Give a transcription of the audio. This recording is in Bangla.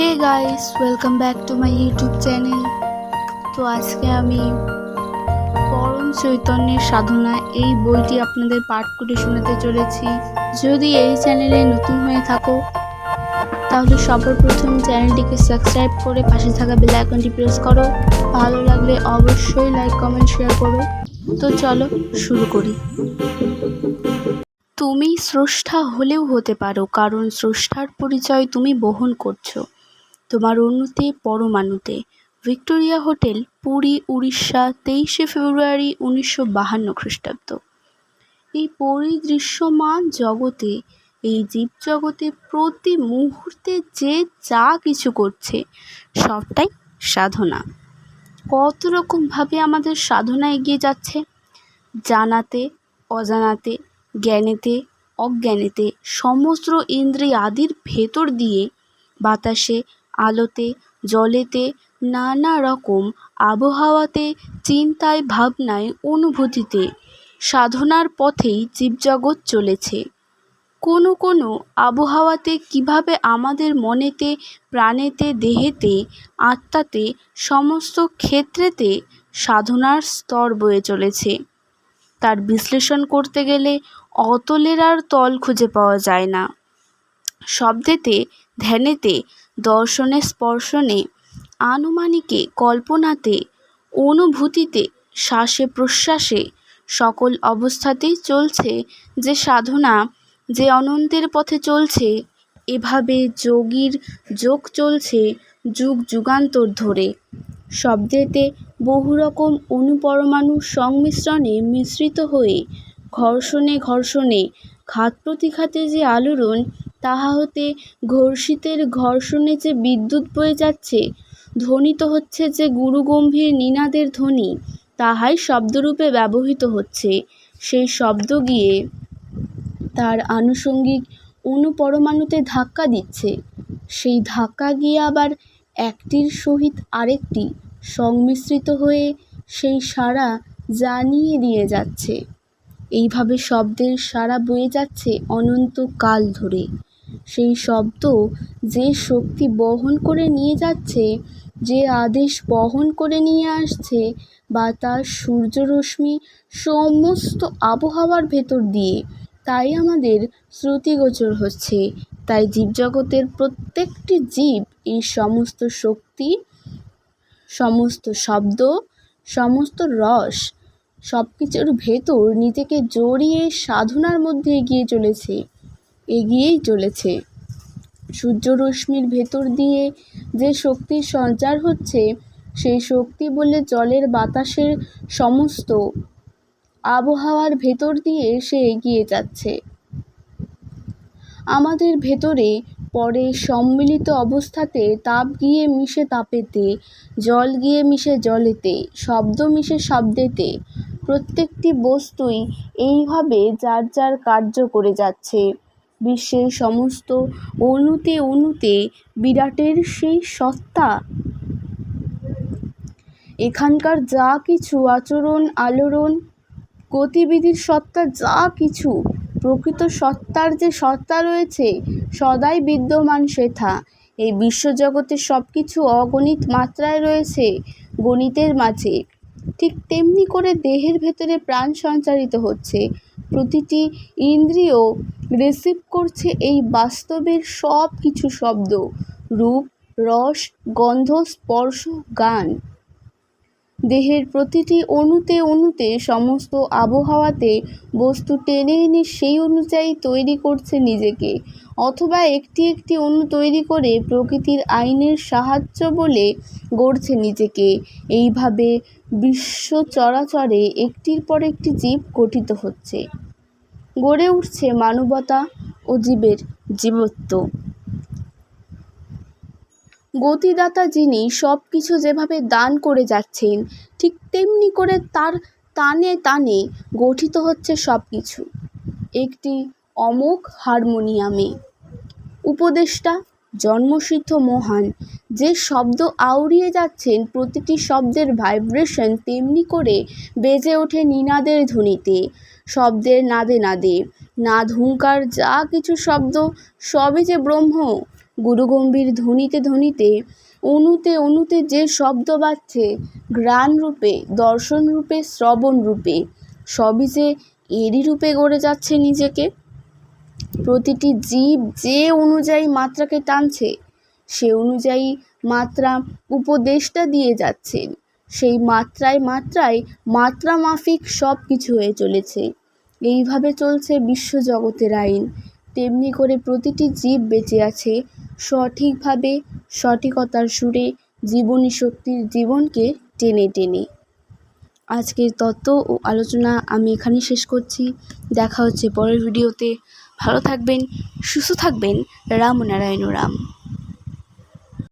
Hey guys welcome back to my YouTube channel তো আজকে আমি পরম চৈতন্যের সাধনা এই বইটি আপনাদের পাঠ করে শোনাতে চলেছি। যদি এই চ্যানেলে নতুন হয়ে থাকো, তাহলে সবার প্রথম চ্যানেলটিকে সাবস্ক্রাইব করে পাশে থাকা বেল আইকনটি প্রেস করো। ভালো লাগলে অবশ্যই লাইক কমেন্ট শেয়ার করো। তো চলো শুরু করি। তুমি স্রষ্টা হলেও হতে পারো, কারণ স্রষ্টার পরিচয় তুমি বহন করছ। তোমার অণুতে পরমাণুতে ভিক্টোরিয়া হোটেল, পুরী, উড়িষ্যা, তেইশে ফেব্রুয়ারি উনিশশো বাহান্ন খ্রিস্টাব্দ। এই পরিদৃশ্যমান জগতে, এই জীবজগতে প্রতি মুহূর্তে যে যা কিছু করছে, সবটাই সাধনা। কত রকমভাবে আমাদের সাধনা এগিয়ে যাচ্ছে। জানাতে, অজানাতে, জ্ঞানেতে, অজ্ঞানেতে, সমস্ত ইন্দ্রিয়াদির ভেতর দিয়ে বাতাসে আলোতে, জলেতে, নানা রকম আবহাওয়াতে, চিন্তায়, ভাবনায়, অনুভূতিতে। সাধনার পথেই জীবজগৎ চলেছে। কোনো কোনো আবহাওয়াতে কীভাবে আমাদের মনেতে, প্রাণেতে, দেহেতে, আত্মাতে, সমস্ত ক্ষেত্রেতে সাধনার স্তর বয়ে চলেছে। তার বিশ্লেষণ করতে গেলে অতলের আর তল খুঁজে পাওয়া যায় না। শব্দেতে ধ্যানেতে, দর্শনে স্পর্শনে, আনুমানিকে, কল্পনাতে, অনুভূতিতে, শ্বাসে প্রশ্বাসে, সকল অবস্থাতেই চলছে যে সাধনা, যে অনন্তের পথে চলছে, এভাবে যোগীর যোগ চলছে যুগ যুগান্তর ধরে। শব্দেতে বহু রকম অনুপরমাণু সংমিশ্রণে মিশ্রিত হয়ে ঘর্ষণে ঘর্ষণে, ঘাত প্রতিঘাতে যে আলোড়ন তাহা হতে ঘর্ষিতের ঘর্ষণে যে বিদ্যুৎ বয়ে যাচ্ছে, ধ্বনিত হচ্ছে যে গুরুগম্ভীর নিনাদের ধ্বনি, তাহাই শব্দরূপে ব্যবহৃত হচ্ছে। সেই শব্দ গিয়ে তার আনুষঙ্গিক অনুপরমাণুতে ধাক্কা দিচ্ছে। সেই ধাক্কা গিয়ে আবার একটির সহিত আরেকটি সংমিশ্রিত হয়ে সেই সাড়া জানিয়ে দিয়ে যাচ্ছে। এইভাবে শব্দের সাড়া বয়ে যাচ্ছে অনন্ত কাল ধরে। সেই শব্দ যে শক্তি বহন করে নিয়ে যাচ্ছে, যে আদেশ বহন করে নিয়ে আসছে বাতাস সূর্যরশ্মি সমস্ত আবহাওয়ার ভেতর দিয়ে, তাই আমাদের শ্রুতিগোচর হচ্ছে। তাই জীবজগতের প্রত্যেকটি জীব এই সমস্ত শক্তি, সমস্ত শব্দ, সমস্ত রস সব কিছুর ভেতর নিজেকে জড়িয়ে সাধনার মধ্যে এগিয়ে চলেছে। এগিয়েই চলেছে। সূর্যরশ্মির ভেতর দিয়ে যে শক্তির সঞ্চার হচ্ছে, সেই শক্তি বলে জলের বাতাসের সমস্ত আবহাওয়ার ভেতর দিয়ে সে এগিয়ে যাচ্ছে। আমাদের ভেতরে পরে সম্মিলিত অবস্থাতে তাপ গিয়ে মিশে তাপেতে, জল গিয়ে মিশে জলেতে, শব্দ মিশে শব্দেতে। প্রত্যেকটি বস্তুই এইভাবে যার যার কার্য করে যাচ্ছে। বিশ্বের সমস্ত অণুতে অণুতে বিরাটের সেই সত্তা। এখানকার যা কিছু আচরণ, আলোড়ন, গতিবিধির সত্তা, যা কিছু প্রকৃত সত্তার যে সত্তা রয়েছে, সদাই বিদ্যমান সেথা। এই বিশ্বজগতে সব কিছু অগণিত মাত্রায় রয়েছে, গণিতের মাঝে। ঠিক তেমনি করে দেহের ভেতরে প্রাণ সঞ্চারিত হচ্ছে। প্রতিটি ইন্দ্রিয় রিসিভ করছে এই বাস্তবের সব কিছু শব্দ, রূপ, রস, গন্ধ, স্পর্শ, গান। দেহের প্রতিটি অণুতে অণুতে সমস্ত আবহাওয়াতে বস্তু টেনে এনে সেই অনুযায়ী তৈরি করছে নিজেকে, অথবা একটি একটি অণু তৈরি করে প্রকৃতির আইনের সাহায্য বলে গড়ছে নিজেকে। এইভাবে বিশ্ব চরাচরে একটির পর একটি জীব গঠিত হচ্ছে। গড়ে উঠছে মানবতা ও জীবের জীবত্ব। গতিদাতা যিনি সব কিছু যেভাবে দান করে যাচ্ছেন, ঠিক তেমনি করে তার তানে তানে গঠিত হচ্ছে সব কিছু একটি অমোঘ হারমোনিয়ামে। উপদেষ্টা, জন্মসিদ্ধ মহান, যে শব্দ আউড়িয়ে যাচ্ছেন প্রতিটি শব্দের ভাইব্রেশন তেমনি করে বেজে ওঠে নিনাদের ধ্বনিতে। শব্দের নাদে নাদে। নাদ হুঙ্কার যা কিছু শব্দ, সবই যে ব্রহ্ম। গুরুগম্ভীর ধ্বনিতে ধ্বনিতে অণুতে অণুতে যে শব্দ বাজছে ঘ্রাণ রূপে, দর্শন রূপে, শ্রবণ রূপে, সবই যে এরই রূপে গড়ে যাচ্ছে নিজেকে। প্রতিটি জীব যে অনুযায়ী মাত্রাকে টানছে, সে অনুযায়ী মাত্রা উপদেশটা দিয়ে যাচ্ছেন সেই মাত্রায় মাত্রায় মাত্রা মাফিক সব কিছু হয়ে চলেছে। এইভাবে চলছে বিশ্বজগতের আইন। তেমনি করে প্রতিটি জীব বেঁচে আছে সঠিকভাবে, সঠিকতার সুরে, জীবনী শক্তির জীবনকে টেনে টেনে। আজকের তত্ত্ব ও আলোচনা আমি এখানেই শেষ করছি। দেখা হচ্ছে পরের ভিডিওতে। ভালো থাকবেন, সুস্থ থাকবেন। রাম নারায়ণ রাম।